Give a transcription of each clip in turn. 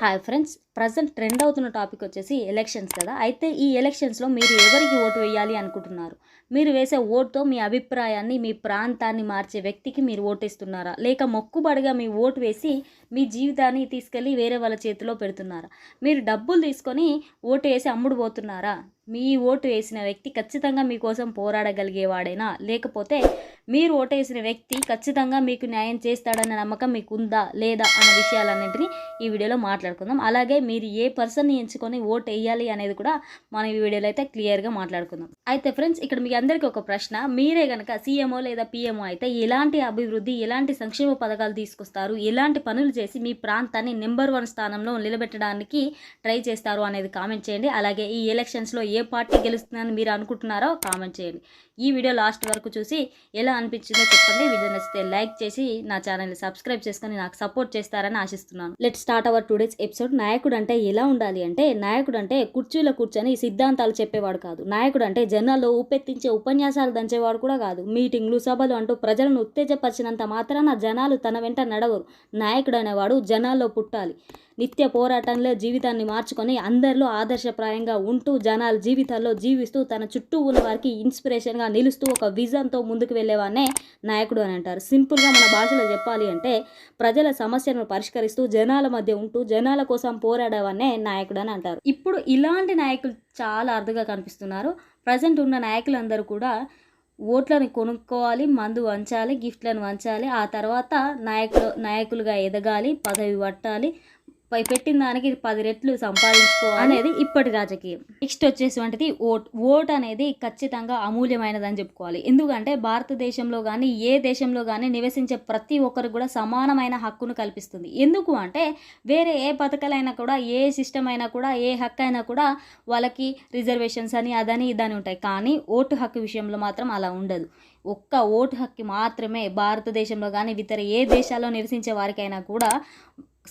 Hi friends present trend అవుతున్న topic వచ్చేసి elections కదా. అయితే ఈ ఎలక్షన్స్లో మీరు ఎవరికి ఓటు వేయాలి అనుకుంటున్నారు? మీరు వేసే ఓటుతో మీ అభిప్రాయాన్ని మీ ప్రాంతాన్ని మార్చే వ్యక్తికి మీరు ఓటేస్తున్నారా? లేక మొక్కుబడిగా మీ ఓటు వేసి మీ జీవితాన్ని తీసుకెళ్ళి వేరే వాళ్ళ చేతిలో పెడుతున్నారా? మీరు డబ్బులు తీసుకొని ఓటు వేసి అమ్ముడు పోతున్నారా? మీ ఓటు వేసిన వ్యక్తి ఖచ్చితంగా మీకోసం పోరాడగలిగేవాడేనా? లేకపోతే మీరు ఓటేసిన వ్యక్తి ఖచ్చితంగా మీకు న్యాయం చేస్తాడన్న నమ్మకం మీకు ఉందా లేదా అన్న విషయాలన్నింటినీ ఈ వీడియోలో మాట్లాడుకుందాం. అలాగే మీరు ఏ పర్సన్ని ఎంచుకొని ఓట్ వేయాలి అనేది కూడా మనం ఈ వీడియోలో అయితే క్లియర్గా మాట్లాడుకుందాం. అయితే ఫ్రెండ్స్ ఇక్కడ మీ అందరికీ ఒక ప్రశ్న. మీరే కనుక సీఎంఓ లేదా పిఎంఓ అయితే ఎలాంటి అభివృద్ధి ఎలాంటి సంక్షేమ పథకాలు తీసుకొస్తారు ఎలాంటి పనులు చేసి మీ ప్రాంతాన్ని నెంబర్ వన్ స్థానంలో నిలబెట్టడానికి ట్రై చేస్తారు అనేది కామెంట్ చేయండి. అలాగే ఈ ఎలక్షన్స్లో ఏ పార్టీ గెలుస్తుందని మీరు అనుకుంటున్నారో కామెంట్ చేయండి. ఈ వీడియో లాస్ట్ వరకు చూసి ఎలా అనిపించిందో చెప్పండి. వీడియో నచ్చితే లైక్ చేసి నా ఛానల్ని సబ్స్క్రైబ్ చేసుకొని నాకు సపోర్ట్ చేస్తారని ఆశిస్తున్నాను. Let start our today's episode. నాయకుడు అంటే ఎలా ఉండాలి అంటే నాయకుడు అంటే కుర్చీలో కూర్చొని సిద్ధాంతాలు చెప్పేవాడు కాదు. నాయకుడు అంటే జనాల్లో ఊపెత్తించే ఉపన్యాసాలు దంచేవాడు కూడా కాదు. మీటింగ్లు సభలు అంటూ ప్రజలను ఉత్తేజపరిచినంత మాత్రాన జనాలు తన వెంట నడవరు. నాయకుడు అనేవాడు జనాల్లో పుట్టాలి. నిత్య పోరాటంలో జీవితాన్ని మార్చుకొని అందరిలో ఆదర్శప్రాయంగా ఉంటూ జనాల జీవితాల్లో జీవిస్తూ తన చుట్టూ ఉన్న వారికి ఇన్స్పిరేషన్గా నిలుస్తూ ఒక విజన్తో ముందుకు వెళ్ళేవాన్నే నాయకుడు అని అంటారు. సింపుల్గా మన భాషలో చెప్పాలి అంటే ప్రజల సమస్యలను పరిష్కరిస్తూ జనాల మధ్య ఉంటూ జనాల కోసం పోరాడేవాన్నే నాయకుడు అని అంటారు. ఇప్పుడు ఇలాంటి నాయకులు చాలా అరుదుగా కనిపిస్తున్నారు. ప్రజెంట్ ఉన్న నాయకులందరూ కూడా ఓట్లను కొనుక్కోవాలి మందు వంచాలి గిఫ్ట్లను వంచాలి ఆ తర్వాత నాయకులు నాయకులుగా ఎదగాలి పదవి పట్టాలి పెట్టిన దానికి పది రెట్లు సంపాదించుకో అనేది ఇప్పటి రాజకీయం. Next వచ్చేటువంటిది vote. ఓట్ అనేది ఖచ్చితంగా అమూల్యమైనదని చెప్పుకోవాలి. ఎందుకంటే భారతదేశంలో కానీ ఏ దేశంలో కానీ నివసించే ప్రతి ఒక్కరు కూడా సమానమైన హక్కును కల్పిస్తుంది. ఎందుకు అంటే వేరే ఏ పథకాలైనా కూడా ఏ సిస్టమ్ అయినా కూడా ఏ హక్కు అయినా కూడా వాళ్ళకి రిజర్వేషన్స్ అని అదని ఇదని ఉంటాయి. కానీ ఓటు హక్కు విషయంలో మాత్రం అలా ఉండదు. ఒక్క ఓటు హక్కు మాత్రమే భారతదేశంలో కానీ ఇతర ఏ దేశాల్లో నివసించే వారికైనా కూడా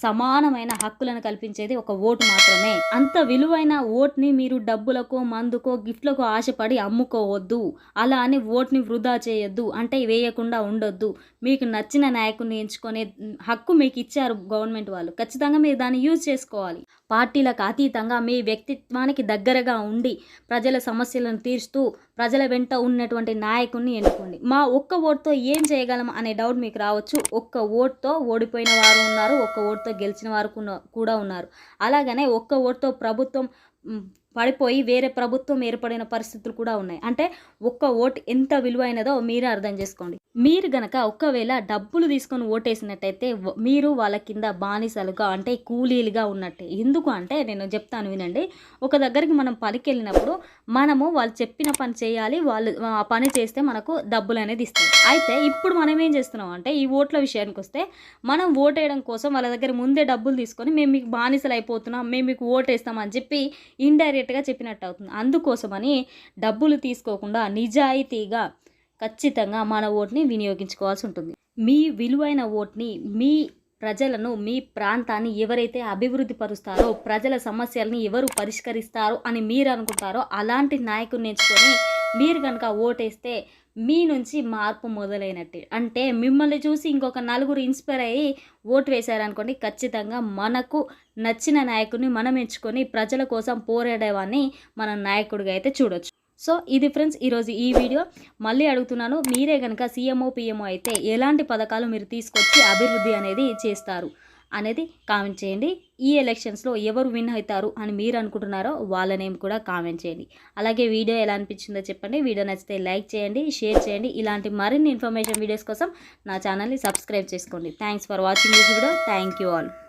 సమానమైన హక్కులను కల్పించేది ఒక ఓటు మాత్రమే. అంత విలువైన ఓట్ని మీరు డబ్బులకో మందుకో గిఫ్ట్లకు ఆశపడి అమ్ముకోవద్దు. అలా అని ఓట్ని వృధా చేయొద్దు. అంటే వేయకుండా ఉండొద్దు. మీకు నచ్చిన నాయకుడిని ఎంచుకునే హక్కు మీకు ఇచ్చారు గవర్నమెంట్ వాళ్ళు. ఖచ్చితంగా మీరు దాన్ని యూజ్ చేసుకోవాలి. పార్టీలకు అతీతంగా మీ వ్యక్తిత్వానికి దగ్గరగా ఉండి ప్రజల సమస్యలను తీరుస్తూ ప్రజల వెంట ఉన్నటువంటి నాయకుడిని ఎన్నుకోండి. మా ఒక్క ఓటుతో ఏం చేయగలం అనే డౌట్ మీకు రావచ్చు. ఒక్క ఓటుతో ఓడిపోయిన వారు ఉన్నారు ఒక్క ఓటుతో గెలిచిన వారు కూడా ఉన్నారు. అలాగనే ఒక్క ఓటుతో ప్రభుత్వం పడిపోయి వేరే ప్రభుత్వం ఏర్పడిన పరిస్థితులు కూడా ఉన్నాయి. అంటే ఒక్క ఓటు ఎంత విలువైనదో మీరే అర్థం చేసుకోండి. మీరు గనక ఒకవేళ డబ్బులు తీసుకొని ఓటేసినట్టయితే మీరు వాళ్ళ కింద బానిసలుగా అంటే కూలీలుగా ఉన్నట్టే. ఎందుకు అంటే నేను చెప్తాను వినండి. ఒక దగ్గరికి మనం పనికి వెళ్ళినప్పుడు మనము వాళ్ళు చెప్పిన పని చేయాలి వాళ్ళు ఆ పని చేస్తే మనకు డబ్బులు అనేది ఇస్తారు అయితే ఇప్పుడు మనం ఏం చేస్తున్నాం అంటే ఈ ఓట్ల విషయానికి వస్తే మనం ఓటేయడం కోసం వాళ్ళ దగ్గర ముందే డబ్బులు తీసుకొని మేము మీకు బానిసలు అయిపోతున్నాం మేము మీకు ఓటేస్తామని చెప్పి ఇండైరెక్ట్గా చెప్పినట్టు అవుతుంది. అందుకోసమని డబ్బులు తీసుకోకుండా నిజాయితీగా ఖచ్చితంగా మన ఓట్ని వినియోగించుకోవాల్సి ఉంటుంది. మీ విలువైన ఓట్ని మీ ప్రజలను మీ ప్రాంతాన్ని ఎవరైతే అభివృద్ధి పరుస్తారో ప్రజల సమస్యల్ని ఎవరు పరిష్కరిస్తారో అని మీరు అనుకుంటారో అలాంటి నాయకుడిని ఎంచుకొని మీరు కనుక ఓటేస్తే మీ నుంచి మార్పు మొదలైనట్టే. అంటే మిమ్మల్ని చూసి ఇంకొక నలుగురు ఇన్స్పైర్ అయ్యి ఓటు వేశారనుకోండి ఖచ్చితంగా మనకు నచ్చిన నాయకుడిని మనం ఎంచుకొని ప్రజల కోసం పోరాడేవాన్ని మన నాయకుడిగా అయితే చూడొచ్చు. సో ఇది ఫ్రెండ్స్ ఈరోజు ఈ వీడియో. మళ్ళీ అడుగుతున్నాను మీరే కనుక సీఎంఓ పిఎంఓ అయితే ఎలాంటి పథకాలు మీరు తీసుకొచ్చి అభివృద్ధి అనేది చేస్తారు? అనేది కామెంట్ చేయండి. ఈ ఎలక్షన్స్లో ఎవరు విన్ అవుతారు అని మీరు అనుకుంటున్నారో వాళ్ళ నేమ్ కూడా కామెంట్ చేయండి. అలాగే వీడియో ఎలా అనిపించిందో చెప్పండి. వీడియో నచ్చితే లైక్ చేయండి షేర్ చేయండి. ఇలాంటి మరిన్ని ఇన్ఫర్మేషన్ వీడియోస్ కోసం నా ఛానల్ని సబ్స్క్రైబ్ చేసుకోండి. Thanks for watching this video. Thank you all.